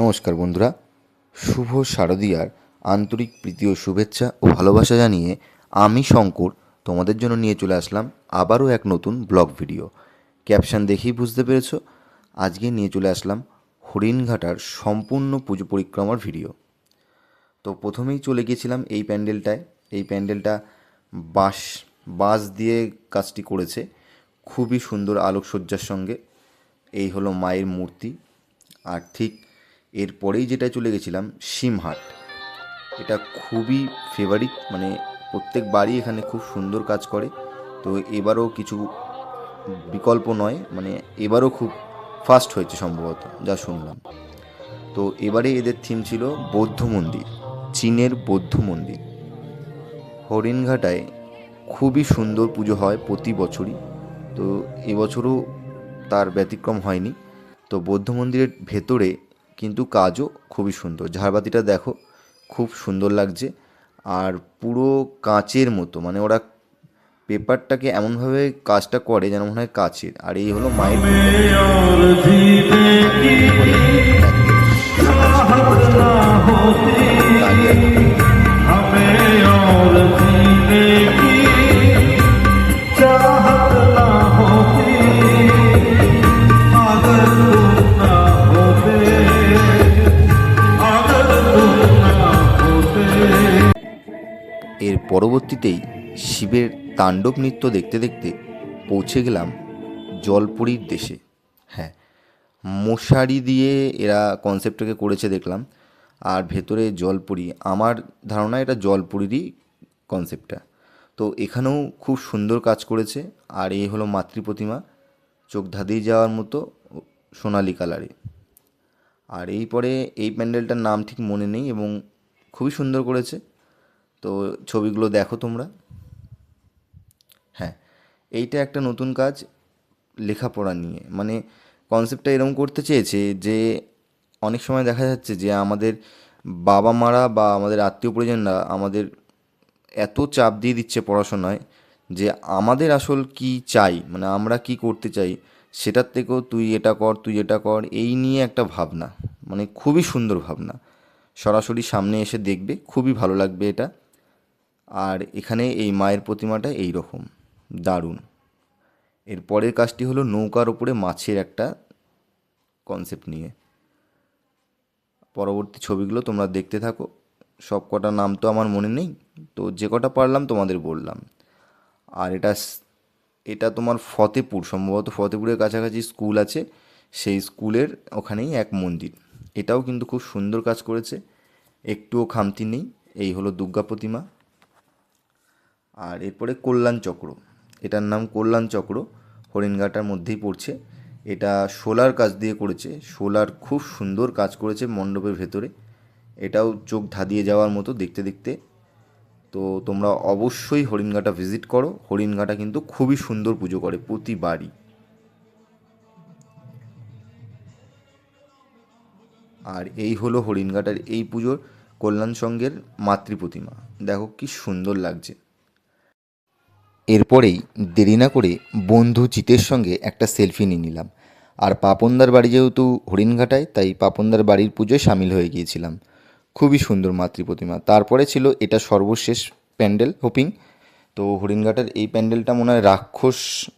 নমস্কার বন্ধুরা। শুভ শারদীয়ার আন্তরিক প্রীতি ও শুভেচ্ছা ও ভালোবাসা জানিয়ে আমি শঙ্কর তোমাদের জন্য নিয়ে চলে আসলাম আবারও এক নতুন ব্লগ ভিডিও। ক্যাপশন দেখেই বুঝতে পেরেছ, আজকে নিয়ে চলে আসলাম হরিণঘাটার সম্পূর্ণ পুজো পরিক্রমার ভিডিও। তো প্রথমেই চলে গিয়েছিলাম এই প্যান্ডেলটায়। এই প্যান্ডেলটা বাঁশ বাঁশ দিয়ে কাজটি করেছে। খুবই সুন্দর আলোকসজ্জার সঙ্গে। এই হলো মায়ের মূর্তি। আর ঠিক এরপরেই যেটা চলে গেছিলাম, সিমহাট। এটা খুবই ফেভারিট মানে প্রত্যেক বাড়ি এখানে খুব সুন্দর কাজ করে। তো এবারও কিছু বিকল্প নয় মানে এবারও খুব ফাস্ট হয়েছে সম্ভবত, যা শুনলাম। তো এবারে এদের থিম ছিল বৌদ্ধ মন্দির, চীনের বৌদ্ধ মন্দির। হরিণঘাটায় খুবই সুন্দর পুজো হয় প্রতি বছরই। তো এবছরও তার ব্যতিক্রম হয়নি। তো বৌদ্ধ মন্দিরের ভেতরে কিন্তু কাজও খুবই সুন্দর। ঝাড়বাতিটা দেখো খুব সুন্দর লাগছে। আর পুরো কাঁচের মতো মানে ওরা পেপারটাকে এমনভাবে কাজটা করে যেন মনে হয় কাঁচের। আর এই হলো মায়ের हमें এর পরবর্তীতেই শিবের তাণ্ডব নৃত্য দেখতে দেখতে পৌঁছে গেলাম জলপুরীর দেশে। হ্যাঁ মশারি দিয়ে এরা কনসেপ্টটাকে করেছে দেখলাম, আর ভেতরে জলপুরি। আমার ধারণা এটা জলপুরিরই কনসেপ্টটা তো এখানেও খুব সুন্দর কাজ করেছে, আর এই হলো মাতৃ প্রতিমা, চোখ ধাঁধিয়ে যাওয়ার মতো সোনালি কালারে। আর এই পরে এই প্যান্ডেলটার নাম ঠিক মনে নেই এবং খুবই সুন্দর করেছে। তো ছবিগুলো দেখো তোমরা। হ্যাঁ এইটা একটা নতুন কাজ লেখাপড়া নিয়ে। মানে কনসেপ্টটা এরকম করতে চেয়েছে যে, অনেক সময় দেখা যাচ্ছে যে আমাদের বাবা মারা বা আমাদের আত্মীয় পরিজনরা আমাদের এত চাপ দিয়ে দিচ্ছে পড়াশোনায় যে আমাদের আসল কি চাই মানে আমরা কি করতে চাই, সেটার থেকেও তুই এটা কর, তুই এটা কর, এই নিয়ে একটা ভাবনা। মানে খুবই সুন্দর ভাবনা। সরাসরি সামনে এসে দেখবে, খুবই ভালো লাগবে এটা। আর এখানে এই মায়ের প্রতিমাটা এই রকম দারুণ। এর পরের কাজটি হলো নৌকার ওপরে মাছের একটা কনসেপ্ট নিয়ে। পরবর্তী ছবিগুলো তোমরা দেখতে থাকো। সব কটা নাম তো আমার মনে নেই, তো যে কটা পারলাম তোমাদের বললাম। আর এটা এটা তোমার ফতেপুর, সম্ভবত ফতেপুরের কাছাকাছি স্কুল আছে, সেই স্কুলের ওখানেই এক মন্দির। এটাও কিন্তু খুব সুন্দর কাজ করেছে, একটুও খামতি নেই। এই হলো দুর্গা প্রতিমা। আর এরপরে কল্যাণ চক্র। এটার নাম কল্যাণ চক্র, হরিণঘাটার মধ্যেই পড়ছে। এটা সোলার কাজ দিয়ে করেছে। সোলার খুব সুন্দর কাজ করেছে মণ্ডপের ভেতরে। এটাও চোখ ধাঁধিয়ে যাওয়ার মতো দেখতে দেখতে। তো তোমরা অবশ্যই হরিণঘাটা ভিজিট করো। হরিণঘাটা কিন্তু খুবই সুন্দর পুজো করে প্রতিবারই। আর এই হলো হরিণঘাটার এই পুজোর কল্যাণ সঙ্গের মাতৃ প্রতিমা দেখো কি সুন্দর লাগছে। এরপরেই দেরি না করে বন্ধু জিতের সঙ্গে একটা সেলফি নিয়ে নিলাম। আর পাপনদার বাড়ি যেহেতু হরিণঘাটায়, তাই পাপনদার বাড়ির পুজোয় সামিল হয়ে গিয়েছিলাম। খুবই সুন্দর মাতৃ প্রতিমা। তারপরে ছিল এটা সর্বশেষ প্যান্ডেল, হোপিং। তো হরিণঘাটার এই প্যান্ডেলটা মনে হয় রাক্ষস,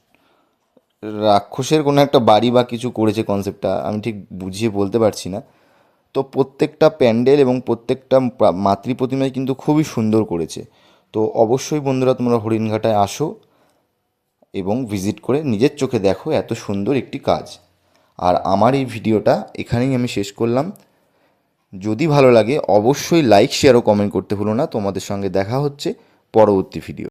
রাক্ষসের কোনো একটা বাড়ি বা কিছু করেছে কনসেপ্টটা আমি ঠিক বুঝিয়ে বলতে পারছি না। তো প্রত্যেকটা প্যান্ডেল এবং প্রত্যেকটা মাতৃ প্রতিমাই কিন্তু খুবই সুন্দর করেছে। তো অবশ্যই বন্ধুরা তোমরা হরিণঘাটায় আসো এবং ভিজিট করে নিজের চোখে দেখো এত সুন্দর একটি কাজ। আর আমার এই ভিডিওটা এখানেই আমি শেষ করলাম। যদি ভালো লাগে অবশ্যই লাইক শেয়ার ও কমেন্ট করতে ভুলো না। তোমাদের সঙ্গে দেখা হচ্ছে পরবর্তী ভিডিও